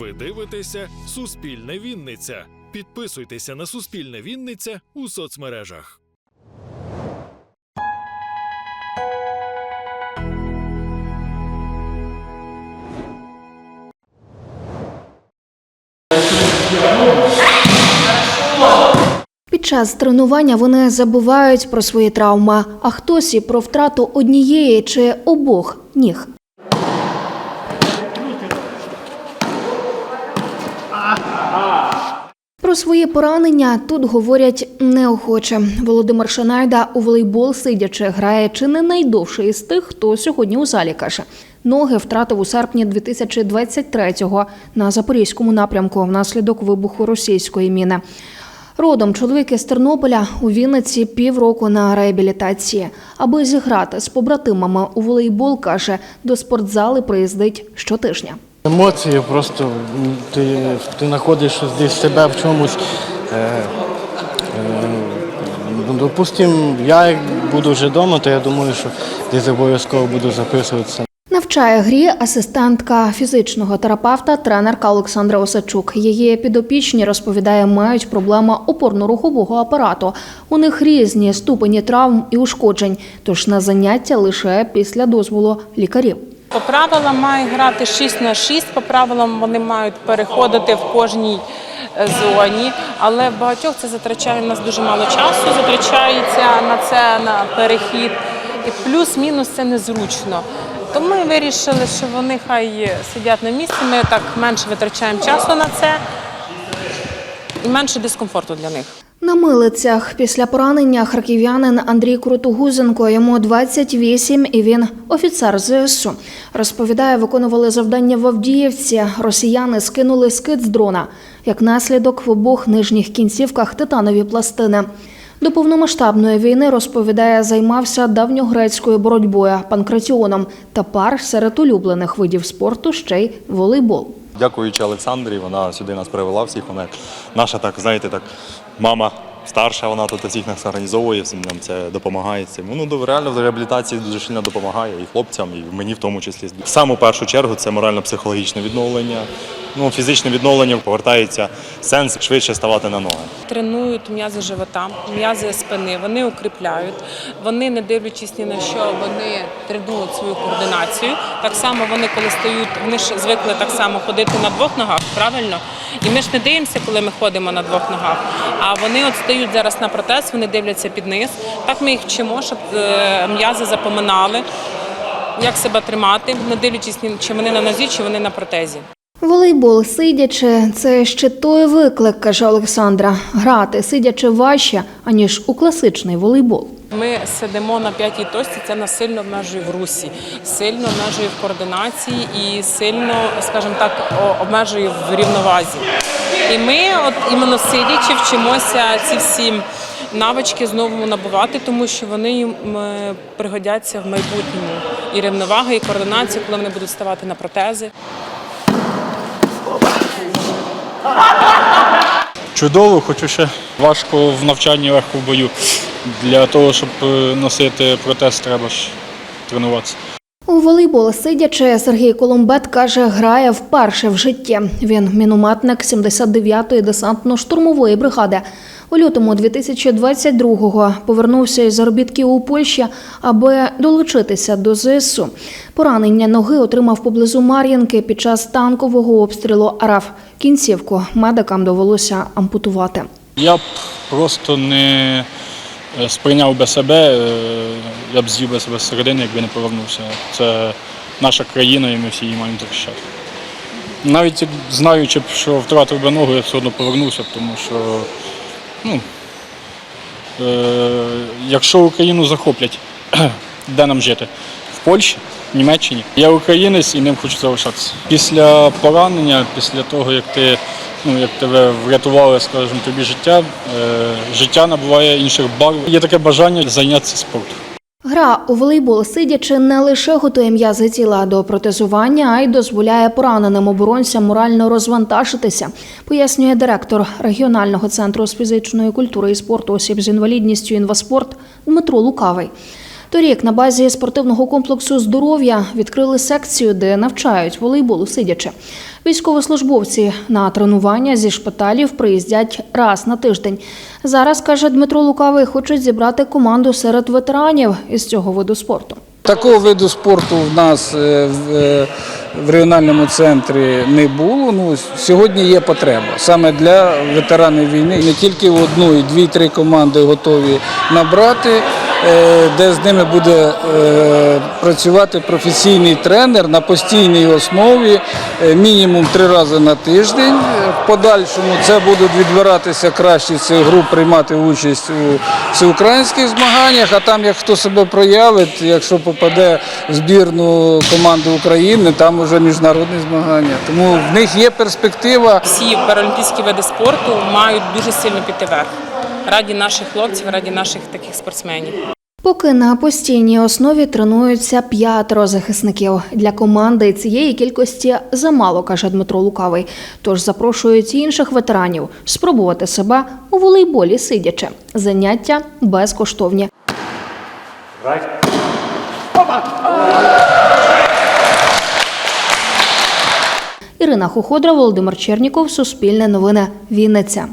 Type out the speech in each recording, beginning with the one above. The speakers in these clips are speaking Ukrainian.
Ви дивитеся Суспільне Вінниця. Підписуйтеся на Суспільне Вінниця у соцмережах. Під час тренування вони забувають про свої травми, а хтось і про втрату однієї чи обох ніг. Про свої поранення тут говорять неохоче. Володимир Шанайда у волейбол сидячи грає чи не найдовший із тих, хто сьогодні у залі каже. Ноги втратив у серпні 2023-го на запорізькому напрямку внаслідок вибуху російської міни. Родом чоловік із Тернополя у Вінниці півроку на реабілітації. Аби зіграти з побратимами у волейбол, каже, до спортзали приїздить щотижня. Емоції просто ти, ти знаходиш десь себе в чомусь. Е, е, ну, допустим, я як буду вже вдома, то я думаю, що десь обов'язково буду записуватися. Навчає грі асистентка фізичного терапевта, тренерка Олександра Осадчук. Її підопічні розповідає, мають проблеми опорно-рухового апарату. У них різні ступені травм і ушкоджень, тож на заняття лише після дозволу лікарів. По правилам має грати 6 на 6, по правилам вони мають переходити в кожній е, зоні, але в багатьох це затрачає у нас дуже мало часу, затрачається на це на перехід. І плюс-мінус це незручно. То ми вирішили, що вони хай сидять на місці, ми так менше витрачаємо часу на це і менше дискомфорту для них. На милицях після поранення харків'янин Андрій Крутогузенко. Йому 28 і він офіцер ЗСУ. Розповідає, виконували завдання в Авдіївці. Росіяни скинули скид з дрона. Як наслідок в обох нижніх кінцівках титанові пластини. До повномасштабної війни розповідає, займався давньогрецькою боротьбою, панкратіоном. Тепер серед улюблених видів спорту ще й волейбол. Дякуючи Олександрі, вона сюди нас привела всіх. Вона наша, так знаєте, так мама старша, вона тут всіх нас організовує, всім нам це допомагає. Цим. Ну, реально в реабілітації дуже сильно допомагає і хлопцям, і мені в тому числі. В саму першу чергу це морально-психологічне відновлення. Ну, фізичне відновлення повертається сенс швидше ставати на ноги. Тренують м'язи живота, м'язи спини, вони укріпляють. Вони, не дивлячись ні на що, вони тренують свою координацію. Так само вони, коли стають, вони ж звикли так само ходити на двох ногах, правильно? І ми ж не дивимося, коли ми ходимо на двох ногах. А вони от стають зараз на протез, вони дивляться під низ. Так ми їх вчимо, щоб е, м'язи запоминали, як себе тримати, не дивлячись, чи вони на нозі, чи вони на протезі. Волейбол сидячи це ще той виклик, каже Олександра. Грати сидячи важче, аніж у класичний волейбол. Ми сидимо на п'ятій точці, це нас сильно обмежує в русі, сильно обмежує в координації і сильно, скажімо так, обмежує в рівновазі. І ми, от іменно сидячи, вчимося ці всі навички знову набувати, тому що вони їм пригодяться в майбутньому. І рівновага, і координація, коли вони будуть ставати на протези. Чудово, хочу ще важко в навчанні, легко в бою. Для того, щоб е, носити протез, треба ж тренуватися. У волейбол сидячи, Сергій Колумбет каже, грає вперше в житті. Він мінометник 79-ї десантно-штурмової бригади. У лютому 2022-го повернувся із заробітків у Польщі, аби долучитися до ЗСУ. Поранення ноги отримав поблизу Мар'їнки під час танкового обстрілу РФ. Кінцівку медикам довелося ампутувати. Я б просто не е, сприйняв би себе, е, я б з'їв би себе з середини, якби не повернувся. Це наша країна і ми всі її маємо захищати. Навіть знаючи, що втратив би ногу, я все одно повернувся, тому що ну, е, якщо Україну захоплять, де нам жити? В Польщі, в Німеччині. Я українець і ним хочу залишатися. Після поранення, після того, як ти ну, як тебе врятували, скажімо, тобі життя, е, життя набуває інших барв. Є таке бажання зайнятися спортом. Гра у волейбол сидячи не лише готує м'язи тіла до протезування, а й дозволяє пораненим оборонцям морально розвантажитися, пояснює директор регіонального центру з фізичної культури і спорту осіб з інвалідністю інваспорт Дмитро Лукавий. Торік на базі спортивного комплексу здоров'я відкрили секцію, де навчають волейболу сидячи. Військовослужбовці на тренування зі шпиталів приїздять раз на тиждень. Зараз каже Дмитро Лукавий, хочуть зібрати команду серед ветеранів із цього виду спорту. Такого виду спорту в нас е, в, е, регіональному центрі не було. Ну, сьогодні є потреба саме для ветеранів війни. Не тільки одну, дві-три команди готові набрати, де з ними буде е, працювати професійний тренер на постійній основі, е, мінімум три рази на тиждень. Е, В подальшому це будуть відбиратися кращі цих груп, приймати участь у всеукраїнських змаганнях. А там, як хто себе проявить, якщо попаде в збірну команду України, там вже міжнародні змагання. Тому в них є перспектива. Всі паралімпійські види спорту мають дуже сильно піти вверх. Раді наших хлопців, раді наших таких спортсменів. Поки на постійній основі тренуються п'ятеро захисників. Для команди цієї кількості замало, каже Дмитро Лукавий. Тож запрошують інших ветеранів спробувати себе у волейболі сидячи. Заняття безкоштовні. Ірина Хуходра, Володимир Черніков, Суспільне новини, Вінниця.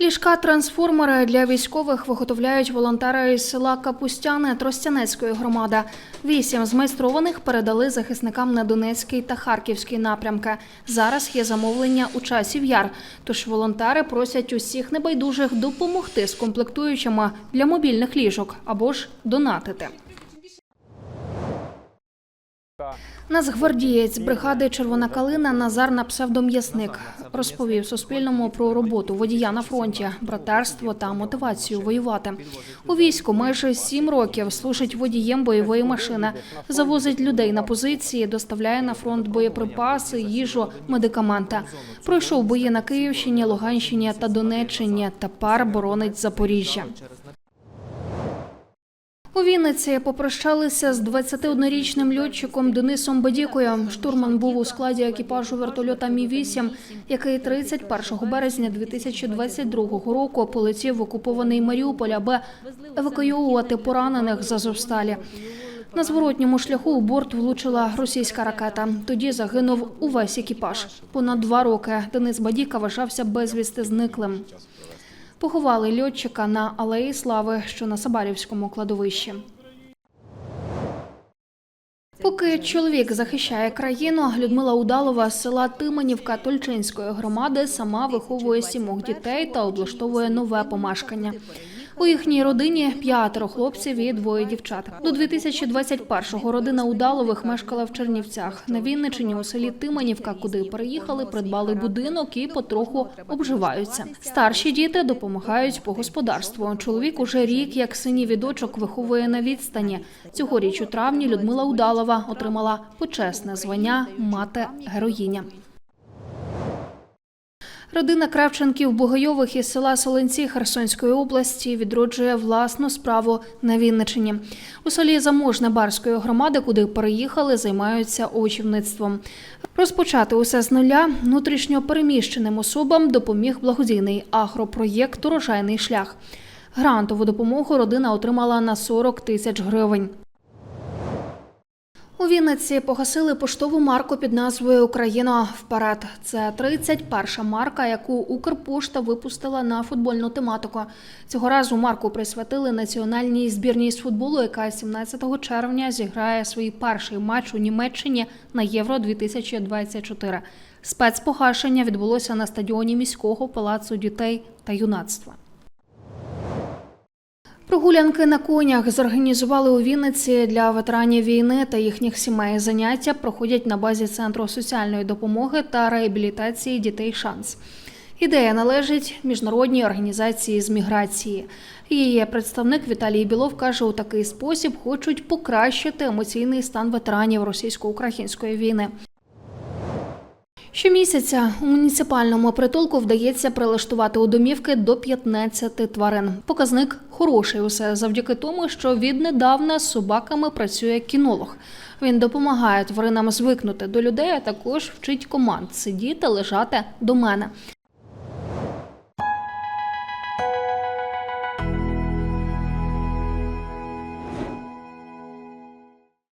Ліжка трансформери для військових виготовляють волонтери із села Капустяне Тростянецької громади. Вісім змайстрованих передали захисникам на Донецький та Харківський напрямки. Зараз є замовлення у часів яр. Тож волонтери просять усіх небайдужих допомогти з комплектуючими для мобільних ліжок або ж донатити. Нацгвардієць бригади Червона калина Назар на псевдом'ясник розповів Суспільному про роботу водія на фронті, братерство та мотивацію воювати. У війську майже сім років служить водієм бойової машини, завозить людей на позиції, доставляє на фронт боєприпаси, їжу, медикаменти. Пройшов бої на Київщині, Луганщині та Донеччині. Тепер боронить Запоріжжя. У Вінниці попрощалися з 21-річним льотчиком Денисом Бадікою. Штурман був у складі екіпажу вертольота Мі-8, який 31 березня 2022 року полетів в окупований Маріуполь, аби евакуювати поранених з Азовсталі. На зворотньому шляху у борт влучила російська ракета. Тоді загинув увесь екіпаж. Понад два роки Денис Бадіка вважався безвісти зниклим. Поховали льотчика на Алеї Слави, що на Сабарівському кладовищі. Поки чоловік захищає країну, Людмила Удалова з села Тиманівка Тольчинської громади сама виховує сімох дітей та облаштовує нове помешкання. У їхній родині п'ятеро хлопців і двоє дівчат. До 2021-го родина Удалових мешкала в Чернівцях. На Вінничині у селі Тиманівка, куди переїхали, придбали будинок і потроху обживаються. Старші діти допомагають по господарству. Чоловік уже рік, як синів і дочок, виховує на відстані. Цьогоріч у травні Людмила Удалова отримала почесне звання мати героїня. Родина Кравченків Бугайових із села Соленці Херсонської області відроджує власну справу на Вінничині. У селі Заможне Барської громади, куди переїхали, займаються очівництвом. Розпочати усе з нуля внутрішньо переміщеним особам допоміг благодійний агропроєкт Урожайний шлях. Грантову допомогу родина отримала на 40 тисяч гривень. У Вінниці погасили поштову марку під назвою Україна вперед. Це 31-ша марка, яку Укрпошта випустила на футбольну тематику. Цього разу марку присвятили національній збірній з футболу, яка 17 червня зіграє свій перший матч у Німеччині на Євро 2024. Спецпогашення відбулося на стадіоні міського палацу дітей та юнацтва. Прогулянки на конях зорганізували у Вінниці для ветеранів війни та їхніх сімей. Заняття проходять на базі центру соціальної допомоги та реабілітації дітей Шанс. Ідея належить міжнародній організації з міграції. Її представник Віталій Білов каже, у такий спосіб хочуть покращити емоційний стан ветеранів російсько-української війни. Щомісяця у муніципальному притулку вдається прилаштувати у домівки до 15 тварин. Показник хороший усе завдяки тому, що віднедавна з собаками працює кінолог. Він допомагає тваринам звикнути до людей, а також вчить команд сидіти, лежати до мене.